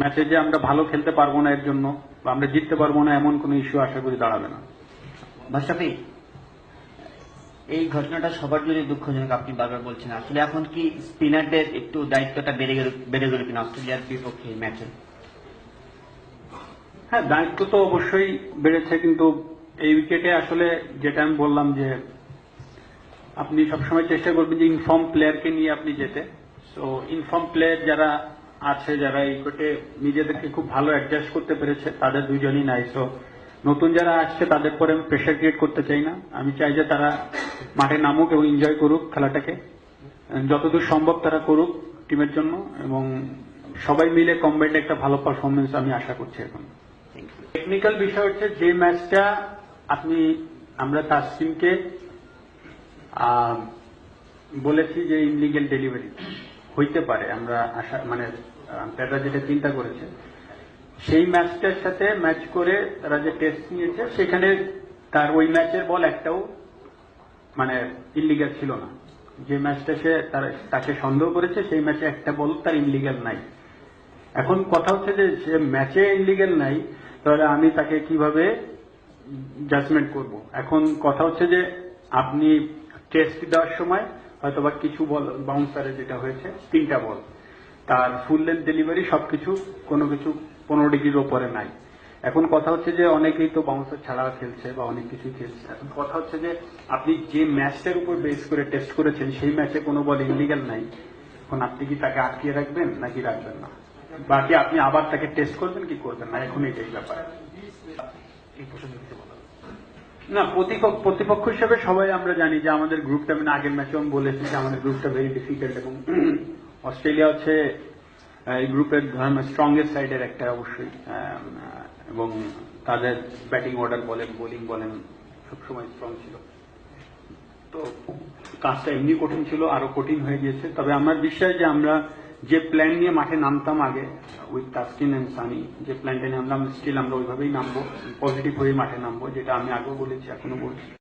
ম্যাচে যে আমরা ভালো খেলতে পারব না এর জন্য বা আমরা জিততে পারব না এমন কোনো ইস্যু আশা করি দাঁড়াবে না। ভাষাফি এই ঘটনাটা সবার জন্য দুঃখজনক আপনি বারবার বলছেন। আসলে এখন কি স্পিনারদের একটু দায়িত্বটা বেড়ে গেল বেড়ে গেল কিনা অস্ট্রেলিয়ার বিপক্ষে এই ম্যাচে হ্যাঁ দায়িত্ব তো অবশ্যই বেড়েছে কিন্তু এই উইকেটে আসলে যেটা আমি বললাম যে আপনি সবসময় চেষ্টা করবেন যে ইনফর্ম প্লেয়ারকে নিয়ে আপনি যেতে। সো ইনফর্ম প্লেয়ার যারা আছে যারা এই উইকেটে নিজেদেরকে খুব ভালো অ্যাডজাস্ট করতে পেরেছে তাদের দুজনই নাই। সো নতুন যারা আসছে তাদের পরে আমি প্রেশার ক্রিয়েট করতে চাই না। আমি চাই যে তারা মাঠে নামুক এবং এনজয় করুক খেলাটাকে। যতদূর সম্ভব তারা করুক টিমের জন্য এবং সবাই মিলে কম্বাইন্ড একটা ভালো পারফরমেন্স আমি আশা করছি এখন। টেকনিক্যাল বিষয় হচ্ছে যে ম্যাচটা আপনি আমরা আহ, বলেছি যে ইনলিগেল ডেলিভারি হইতে পারে। আমরা আশা মানে তারা যেটা চিন্তা করেছে, সেই ম্যাচটার সাথে ম্যাচ করে তারা যে টেস্ট নিয়েছে, সেখানে তার ওই ম্যাচের বল একটাও মানে ইনলিগাল ছিল না। যে ম্যাচটা সে তার, তাকে সন্দেহ করেছে, সেই ম্যাচে একটা বল তার ইনলিগাল নাই। এখন কথা হচ্ছে যে, সে ম্যাচে ইনলিগেল নাই, তাহলে আমি তাকে কীভাবে জাজমেন্ট করব? এখন কথা হচ্ছে যে, আপনি টেস্ট দেওয়ার সময় হয়তোবা কিছু বল বাউন্সারে যেটা হয়েছে, তিনটা বল। তার ফুল লেন্থ ডেলিভারি সবকিছু কোনো কিছু পনেরো ডিগ্রির ওপরে নাই। এখন কথা হচ্ছে যে অনেকেই তো বাউন্সার ছাড়া খেলছে বা অনেক কিছুই খেলছে। এখন কথা হচ্ছে যে আপনি যে ম্যাচটার উপর বেস করে টেস্ট করেছেন, সেই ম্যাচে কোনো বল ইনলিগাল নাই। এখন আপনি কি তাকে আটকিয়ে রাখবেন নাকি রাখবেন না? বাকি আপনি আবার তাকে টেস্ট করবেন কি করবেন না? এখন এটাই ব্যাপার। না, প্রতিপক্ষ হিসেবে সবাই আমরা জানি যে আমাদের গ্রুপটা আমি আগের ম্যাচে আমি বলেছি যে আমাদের গ্রুপটা ভেরি ডিফিকাল্ট এবং অস্ট্রেলিয়া হচ্ছে এই গ্রুপের স্ট্রংগেস্ট সাইডের একটা অবশ্যই এবং তাদের ব্যাটিং অর্ডার বলেন বোলিং বলেন, সবসময় স্ট্রং ছিল। তো কাজটা এমনি কঠিন ছিল, আরও কঠিন হয়ে গিয়েছে। তবে আমার বিশ্বাস যে আমরা যে প্ল্যান নিয়ে মাঠে নামতাম আগে উইথ তাসকিন অ্যান্ড সানি যে প্ল্যানটা নিয়ে আমরা স্টিল আমরা ওইভাবেই নামবো পজিটিভ হয়ে মাঠে নামবো, যেটা আমি আগেও বলেছি এখনও বলছি।